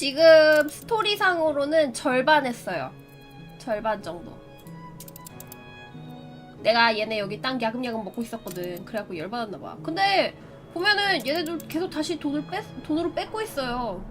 지금 스토리상으로는 절반 했어요. 절반 정도. 내가 얘네 여기 땅 야금야금 먹고 있었거든. 그래갖고 열받았나봐. 근데 보면은 얘네들 계속 다시 돈을 뺐, 돈으로 뺏고 있어요.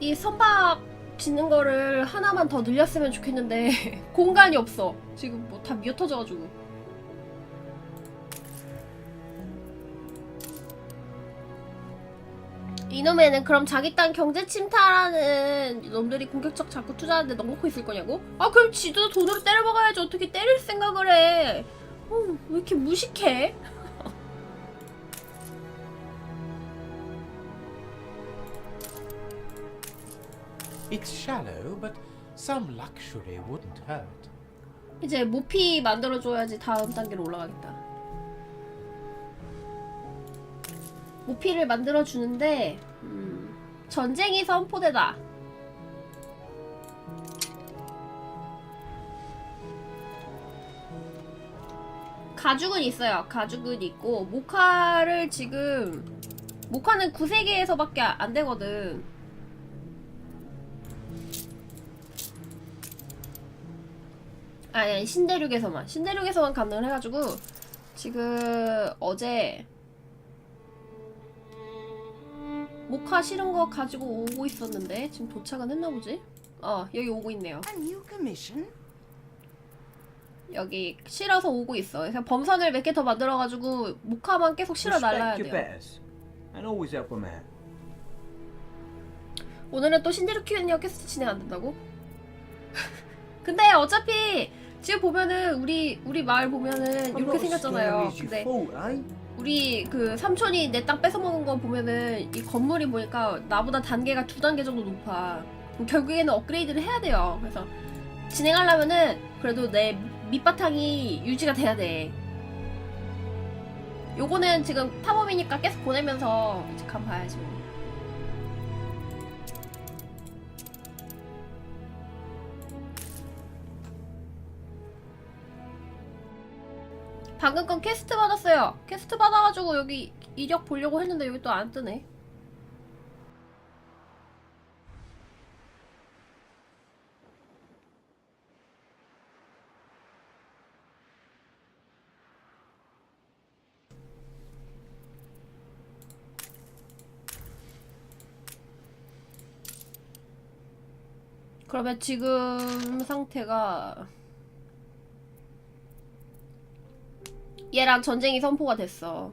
이 선박 짓는 거를 하나만 더 늘렸으면 좋겠는데 공간이 없어. 지금 뭐 다 미어터져가지고. 이놈에는 그럼 자기 땅 경제 침탈하는 놈들이 공격적 자꾸 투자하는데 넉넉히 있을 거냐고? 아 그럼 지도 돈으로 때려 먹어야지 어떻게 때릴 생각을 해? 어, 왜 이렇게 무식해? It's shallow, but some luxury wouldn't hurt. 이제 모피 만들어줘야지 다음 단계로 올라가겠다. 모피를 만들어주는데 음, 전쟁이 선포되다. 가죽은 있어요. 가죽은 있고 모카를 지금 모카는 9세계에서밖에 안 되거든. 아니, 아니 신대륙에서만 신대륙에서만 가능을 해가지고 지금 어제 모카 실은 거 가지고 오고 있었는데 지금 도착은 했나 보지? 어 여기 오고 있네요. 여기 실어서 오고 있어. 그래서 범선을 몇 개 더 만들어가지고 모카만 계속 실어 날라야 돼요. 오늘은 또 신대륙 Q&A 퀘스트 진행 안 된다고? 근데 어차피 지금 보면은 우리 우리 마을 보면은 이렇게 생겼잖아요. 근데 eh? 우리 그 삼촌이 내 땅 뺏어 먹은 거 보면은 이 건물이 보니까 나보다 단계가 두 단계 정도 높아. 그럼 결국에는 업그레이드를 해야 돼요. 그래서 진행하려면은 그래도 내 밑바탕이 유지가 돼야 돼. 요거는 지금 탐험이니까 계속 보내면서 이제 간 봐야지. 방금 건 퀘스트 받았어요. 퀘스트 받아가지고 여기 이력 보려고 했는데 여기 또 안 뜨네. 그러면 지금 상태가 얘랑 전쟁이 선포가 됐어.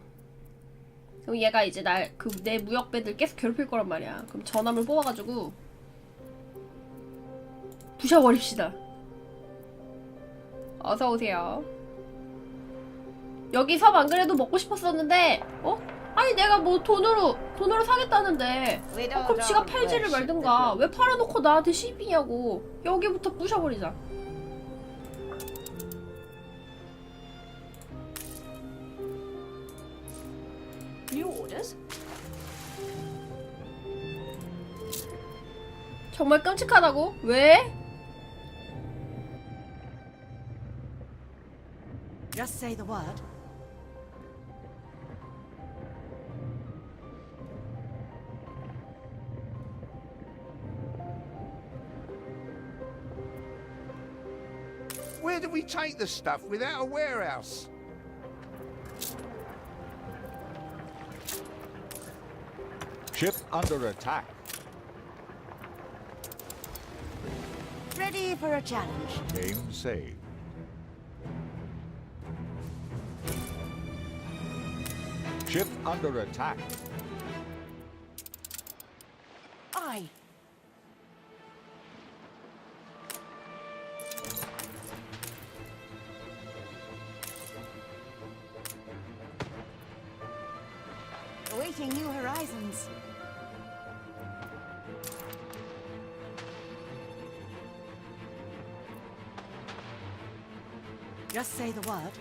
그럼 얘가 이제 날 그 내 무역배들 계속 괴롭힐 거란 말이야. 그럼 전함을 뽑아가지고 부셔버립시다. 어서 오세요. 여기 섬 안 그래도 먹고 싶었었는데, 어? 아니 내가 뭐 돈으로 돈으로 사겠다는데, 어, 그럼 지가 팔지를 말든가 왜 팔아놓고 나한테 시비냐고. 여기부터 부셔버리자. 정말 끔찍하다고? 왜? Just say the word. Where do we take the stuff without a warehouse? Ship under attack. Ready for a challenge. Game saved. Ship under attack. Aye. Awaiting new horizons. Just say the word.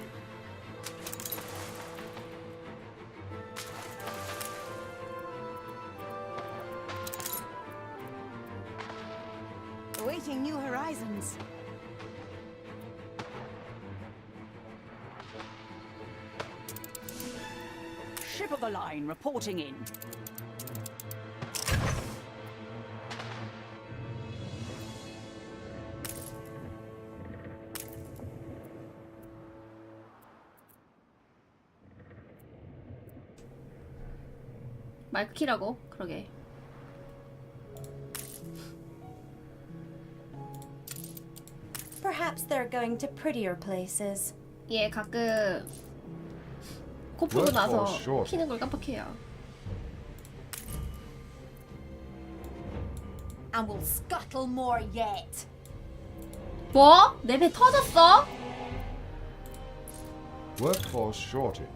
Awaiting new horizons. Ship of the line reporting in. 마이크 키라고 그러게 Perhaps they're going to prettier places. 얘 가끔 코 풀고 나서. 키는 걸 깜빡해요 And we'll scuttle more yet. 뭐? 내 배 터졌어? Workforce shortage.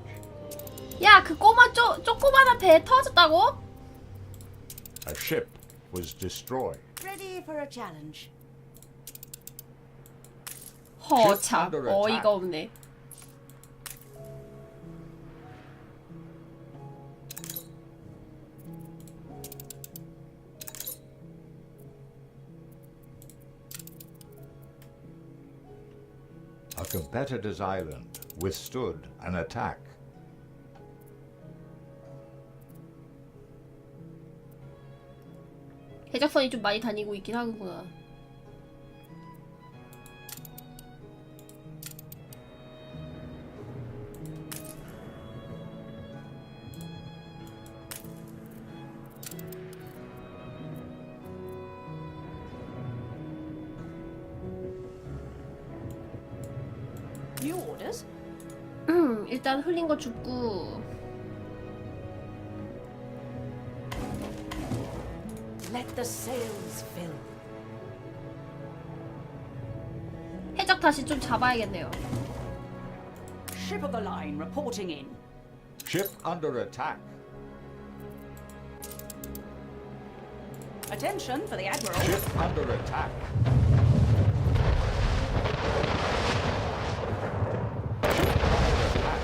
야 그 꼬마 쪼, 쪼꼬마한 배 터졌다고? A ship was destroyed. Ready for a challenge. 허참 under attack. 어이가 없네 A competitor's island withstood an attack. 해적선이 좀 많이 다니고 있긴 하구나 orders? 음, 일단 흘린 거 줍고 the sails fill. 해적 다시 좀 잡아야겠네요 Ship of the line reporting in. Ship under attack. Attention for the Admiral. Ship under attack.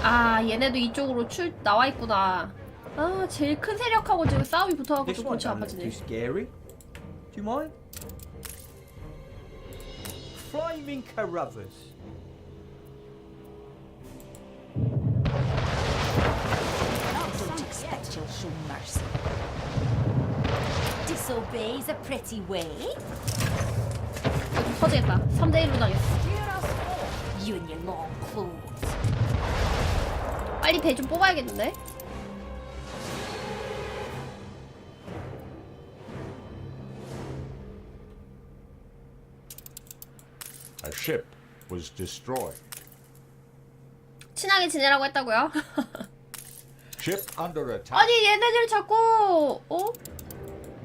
아 얘네도 이쪽으로 출 나와 있구나 아 제일 큰 세력하고 지금 싸움이 붙어갖고 This 좀 one 골치 look too 아파지네 scary. Do you mind? Flaming Carruthers. Don't expect you'll show mercy. Disobey's a pretty way. 이거 좀 터지겠다 3대 1로 당했어 You and your long clothes. 빨리 배 좀 뽑아야겠는데? Ship was destroyed. 친하게 지내라고 했다고요? Ship under attack. 아니 얘네들 자꾸 어?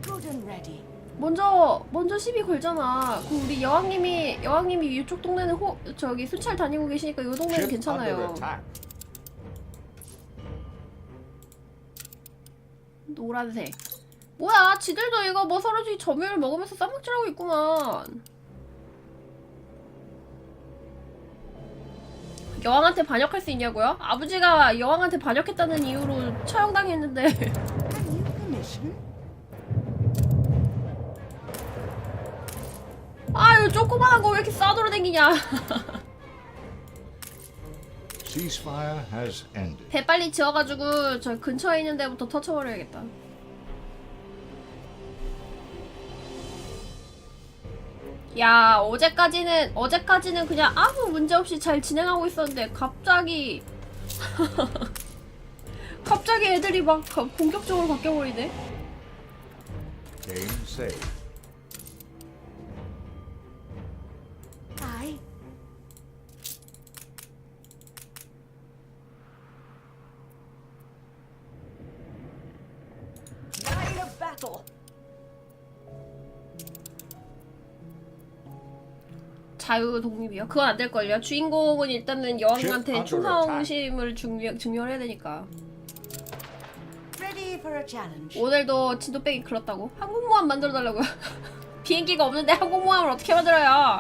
Good and ready. 먼저 먼저 시비 걸잖아. 그 우리 여왕님이 여왕님이 이쪽 동네는 호 저기 수찰 다니고 계시니까 이 동네는 Ship under 괜찮아요. attack. 노란색. 뭐야? 지들도 이거 뭐 서로 지 점유를 먹으면서 쌈먹질하고 있구만. 여왕한테 반역할 수 있냐고요? 아버지가 여왕한테 반역했다는 이유로 처형당했는데? 아유 조그만한 거 왜 이렇게 싸돌아 댕기냐 has ended. 배 빨리 지어가지고 저 근처에 있는 데부터 터쳐버려야겠다 야 어제까지는 어제까지는 그냥 아무 문제 없이 잘 진행하고 있었는데 갑자기 갑자기 애들이 막 가- 공격적으로 바뀌어버리네 saved. Aye. Line of battle. 자유 독립이요? 그건 안 될걸요 주인공은 일단은 under 충성심을 증명, 증명을 해야 되니까. 오늘도 진도백이 글렀다고? 항공모함 만들어달라고요? 비행기가 없는데 항공모함을 어떻게 만들어요?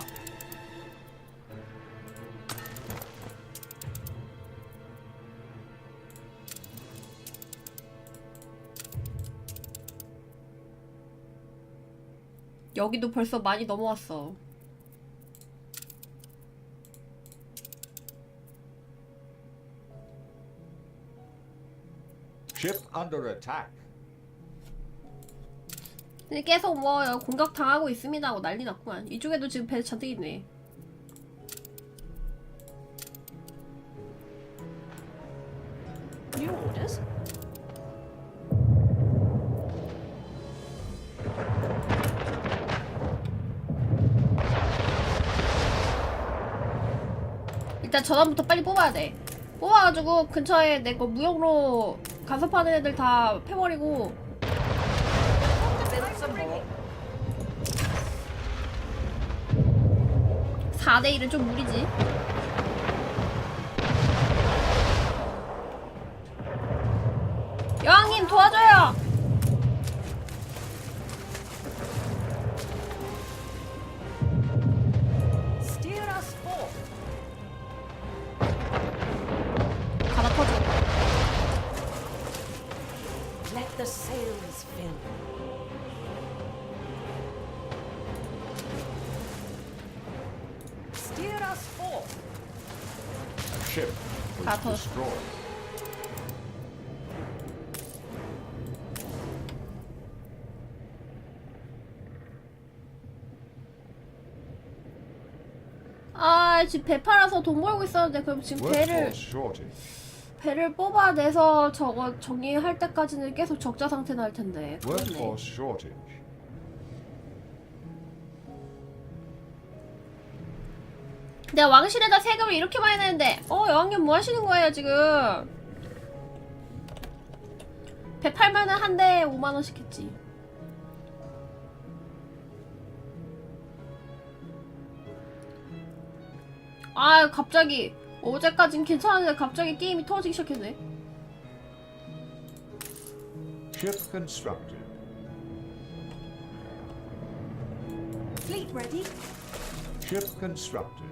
여기도 벌써 많이 넘어왔어. Ship under attack. 근데 계속 뭐 공격 당하고 있습니다 하고 난리 났구만. 이쪽에도 지금 배 잔뜩 있네. New orders? 일단 전원부터 빨리 뽑아야 돼. 뽑아가지고 근처에 내 거 무역으로 간섭 하는 애들 다 패버리고 Build some more. 4대 1은 좀 무리지. Ship was Got her. destroyed. 아 지금 배 팔아서 돈 벌고 있었는데 그럼 지금 배를 Workforce shortage. 배를 뽑아내서 저거 정리할 때까지는 계속 적자 상태 날 텐데. 그렇네. Workforce shortage. 내가 왕실에다 세금을 이렇게 많이 내는데 어 여왕님 뭐 하시는 거예요 지금 배 팔면은 한 대에 5만원씩 했지 아 갑자기 어제까진 괜찮았는데 갑자기 게임이 터지기 시작했네 Ship constructed. Fleet ready. Ship constructed.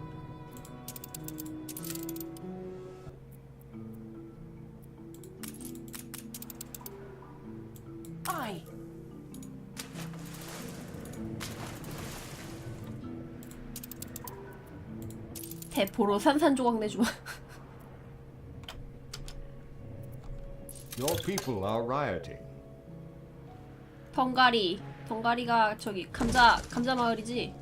대포로 산산조각 내주마. Your people are rioting. 덩가리. 덩가리가 저기 감자 감자 마을이지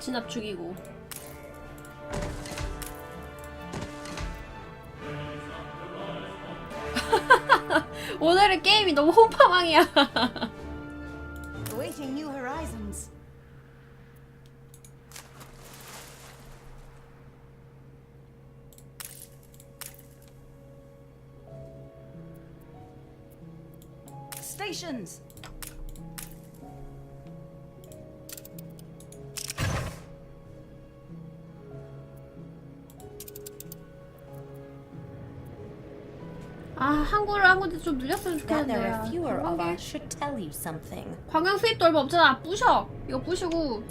진압 죽이고 오늘은 게임이 너무 horizons. Stations. 좀 늘렸으면 That there 좋겠는데 are fewer of 관광객- us should tell you something. 관광 수입도 얼마 없잖아 부셔 이거 부시고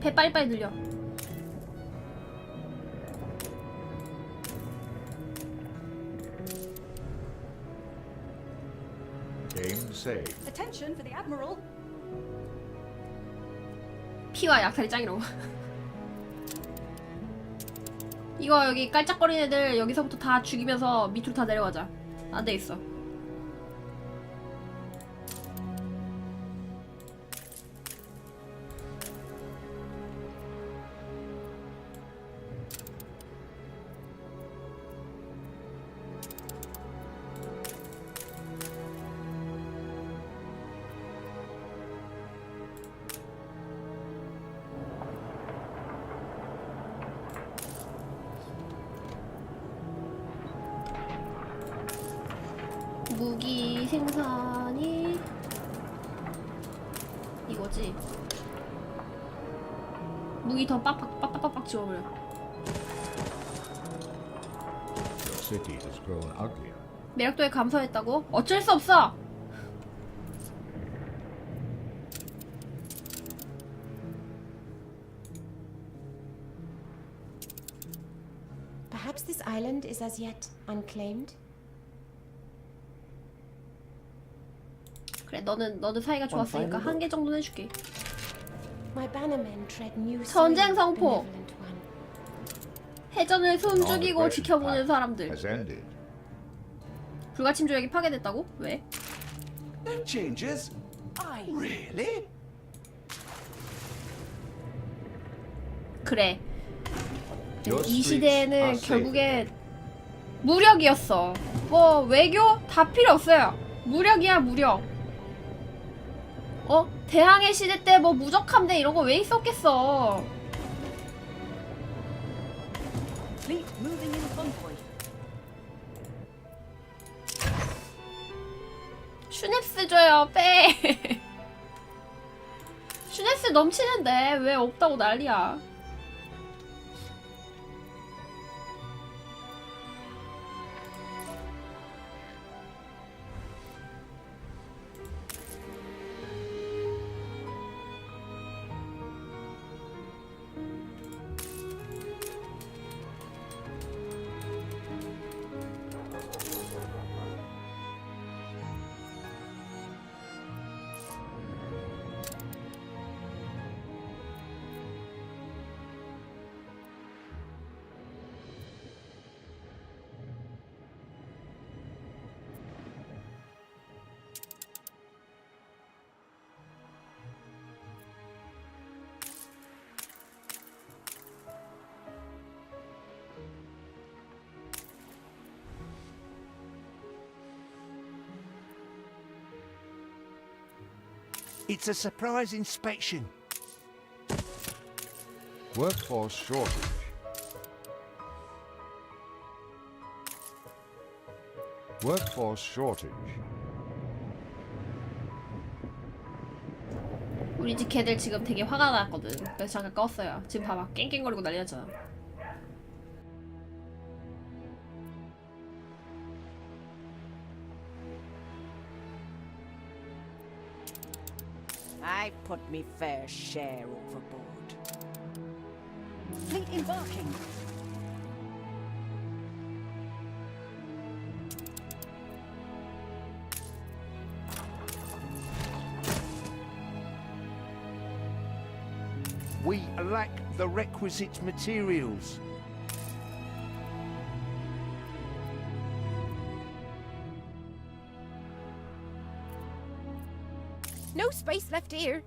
배 빨리빨리 늘려 Game saved. Attention for the Admiral. 피와 약탈이 짱이라고. 이거 여기 깔짝거리는 애들 여기서부터 다 죽이면서 밑으로 다 내려가자. 안 돼 있어 생산이 이거지. 무기 더 빡빡 빡빡빡빡 지워버려. Has grown uglier. 매력도에 감소했다고? 어쩔 수 없어. Perhaps this island is as yet unclaimed? 그래 너는 너는 사이가 좋았으니까 한 개 정도는 해줄게. My bannermen tread new 전쟁 성포. 해전을 숨죽이고 지켜보는 사람들. 불가침 조약이 파괴됐다고? 왜? 그래. 이 시대에는 결국에. 무력이었어. 뭐 외교 다 필요 없어요. 무력이야 무력. 어? 대항해 시대 때 뭐 무적함대 이런 거 왜 있었겠어? 슈넵스 줘요 빼. 슈넵스 넘치는데 왜 없다고 난리야? It's a surprise inspection. Workforce shortage. Workforce shortage. 우리 집 개들 지금 되게 화가 났거든. 그래서 잠깐 껐어요. 지금 봐봐 깽깽거리고 난리 났잖아. Put me fair share overboard. Fleet embarking. We lack the requisite materials. No space left here.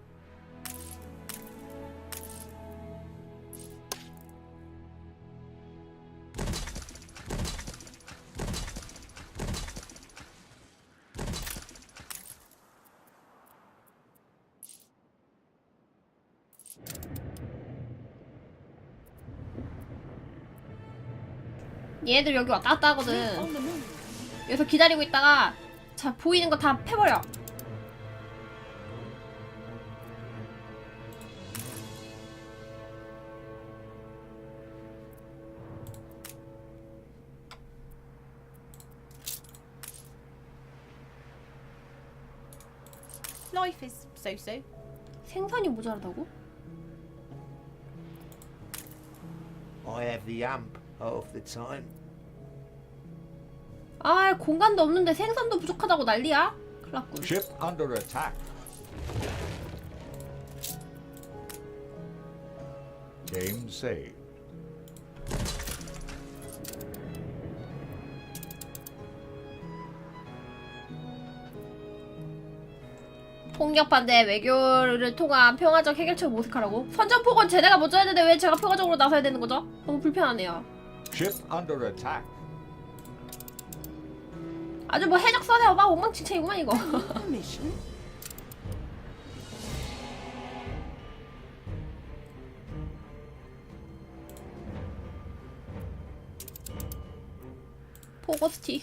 얘들 여기 왔다 갔다 하거든. 여기서 기다리고 있다가 자 보이는 거 다 패버려. Life is so-so. 생선이 모자라다고? I have the amp half the time. 아 공간도 없는데 생선도 부족하다고 난리야? 큰일 났군. Ship under attack. Game saved. 폭력반대 외교를 통한 평화적 해결책을 모색하라고? 선전포고는 쟤네가 먼저 해야 되는데 왜 제가 평화적으로 나서야 되는 거죠? 너무 불편하네요. Ship under attack. 아주 뭐 해적선에 막 엉망진창이구만 이거. 포거스티.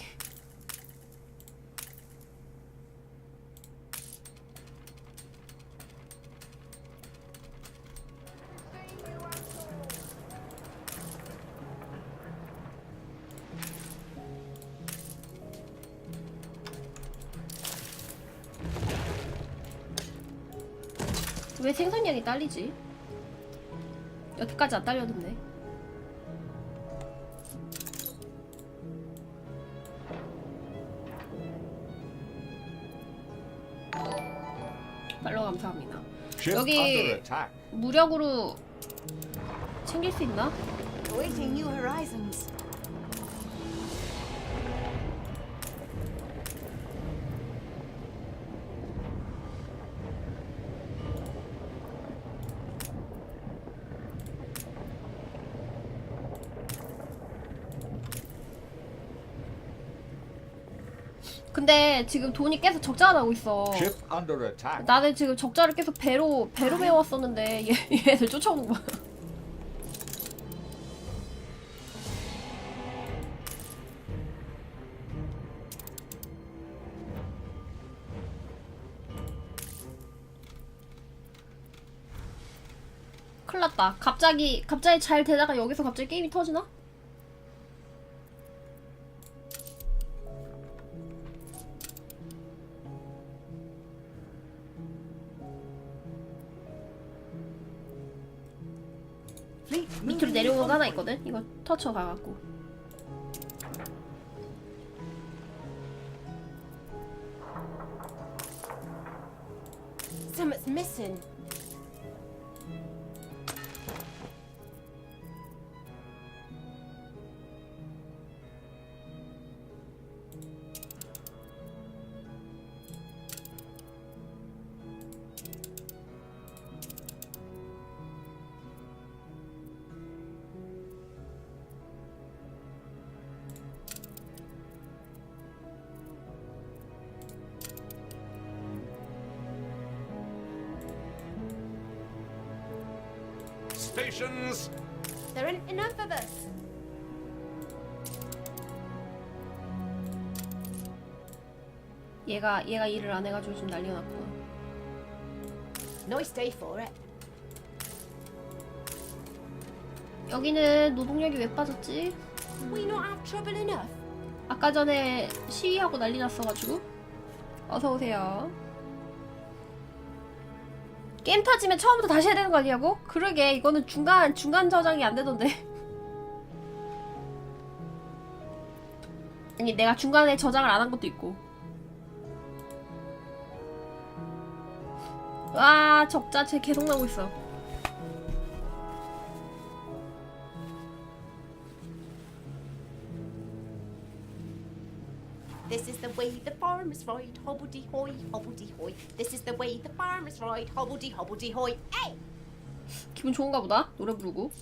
생산량이 딸리지? 여태까지 안 딸렸는데. 팔로우 감사합니다. 여기-. 무력으로 챙길 수 있나? 근데 지금 돈이 계속 적자가 나고 있어. Ship under attack. 나는 지금 적자를 계속 배로 배로 메웠었는데 얘 얘들 쫓아오는 거야. 큰일 났다. 갑자기 갑자기 잘 되다가 여기서 갑자기 게임이 터지나? 밑으로 내려오는 거 하나. 있거든? 이거 터쳐 가갖고 Something's missing. 얘가 얘가 일을 안 해가지고 지금 난리가 났구나 Nice day for it. 여기는 노동력이 왜 빠졌지? We not have trouble enough. 아까 전에 시위하고 난리 났어가지고 어서 오세요. 게임 터지면 처음부터 다시 해야 되는 거 아니냐고? 그러게 이거는 중간 중간 저장이 안 되던데. 아니 내가 중간에 저장을 안 한 것도 있고. 와 적자 쟤 계속 나고 있어. This is the way the farmers ride, hobbledy hoy, hobbledy hoy. This is the way the farmers ride, hobbledy hobbledy hoy. Hey! 기분 좋은가 보다 노래 부르고.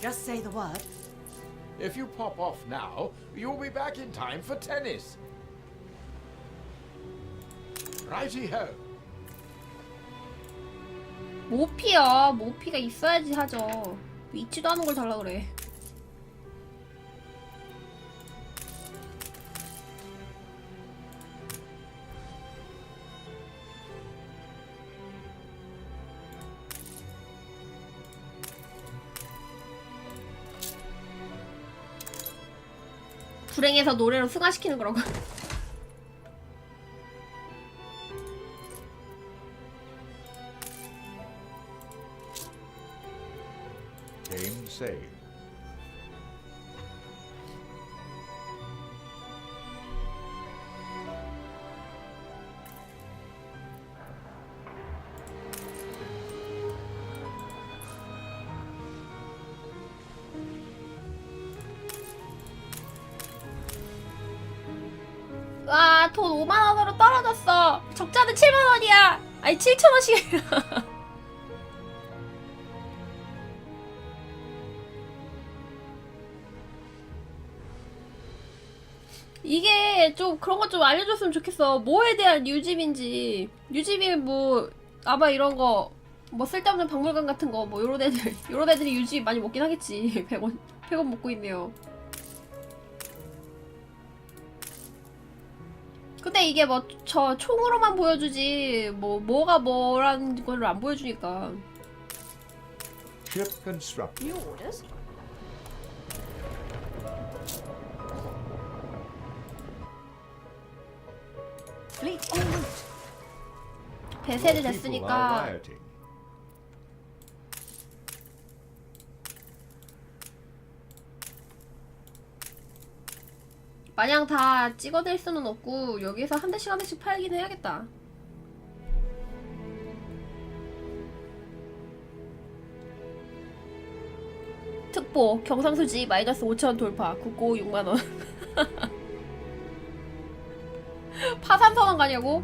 Just say the word. If you pop off now, you'll be back in time for tennis. Righty-ho. 모피야 모피가 있어야지 하죠 있지도 않은 걸 달라 그래 불행해서 노래로 승화시키는 거라고 Game saved. 와, 돈 5만원으로 떨어졌어. 적자는 7만원이야. 아니, 7천원씩이야. 이게 좀 그런 것 좀 알려줬으면 좋겠어. 뭐에 대한 뉴집인지. 뉴집이 뭐, 아마 이런 거, 뭐 쓸데없는 박물관 같은 거, 뭐, 요런 애들, 요런 애들이 유집 많이 먹긴 하겠지. 100원, 100원 먹고 있네요. 근데 이게 뭐 저 총으로만 보여주지 뭐 뭐가 뭐라는 걸로 안 보여주니까. Ship construct. New orders. Fleet en route. 배세를 됐으니까. 마냥 다 찍어댈 수는 없고 여기서 한 대씩 한 대씩 팔긴 해야겠다. 특보 경상수지 마이너스 5천 돌파 국고 6만 원. 파산 선언 가냐고?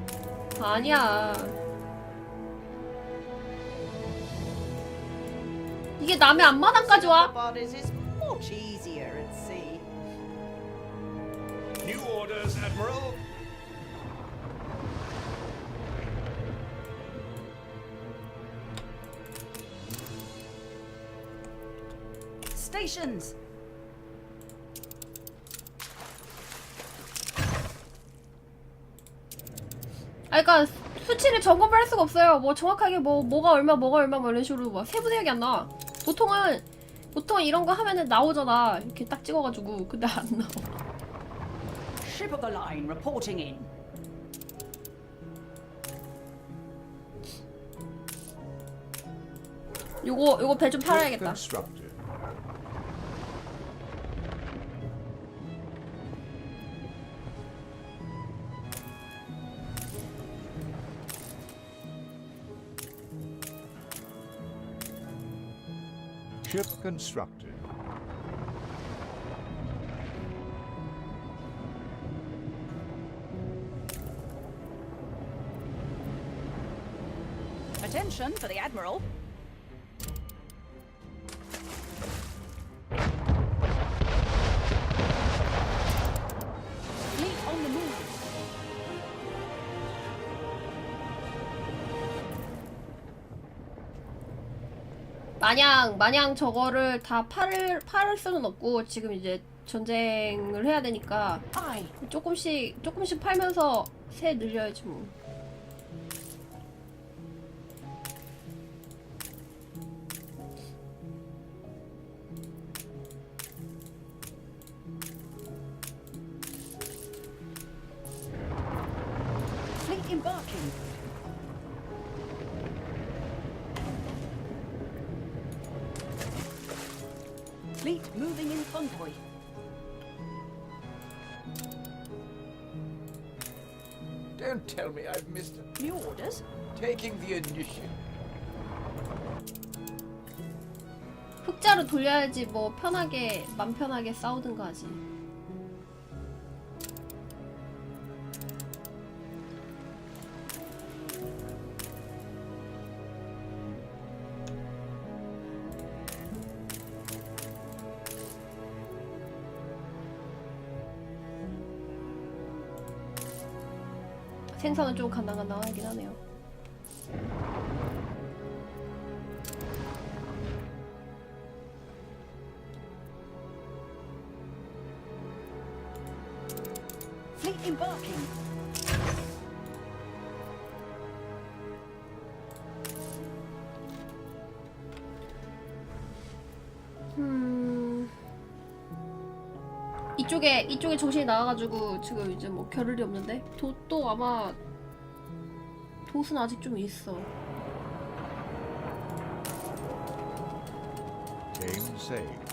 아니야. 이게 남의 앞마당까지 와? Orders, Admiral. Stations. 아, 그러니까 수치를 점검을 할 수가 없어요. 뭐 정확하게 뭐 뭐가 얼마, 뭐가 얼마 뭐 이런 식으로 막 세부대역이 안 나와. 보통은 보통 이런 거 하면은 나오잖아. 이렇게 딱 찍어가지고 근데 안 나와. Ship of the line reporting in. 요거 요거 배 좀 Ship 팔아야겠다. constructed. Ship constructed. Attention for the Admiral. Fleet on the move. 마냥 마냥 저거를 다 팔을 팔을 수는 없고 지금 이제 전쟁을 해야 되니까. 조금씩 조금씩 팔면서 세 늘려야지 뭐. Don't tell me I've missed. New orders. Taking the initiative. 흑자로 돌려야지 뭐 편하게 맘 편하게 싸우든가 하지. 생선은 좀 간당간당하긴 하네요. 이쪽에 이쪽에 정신이 나와가지고 지금 이제 뭐 겨를이 없는데 돛도 아마 돛은 아직 좀 있어. Game saved.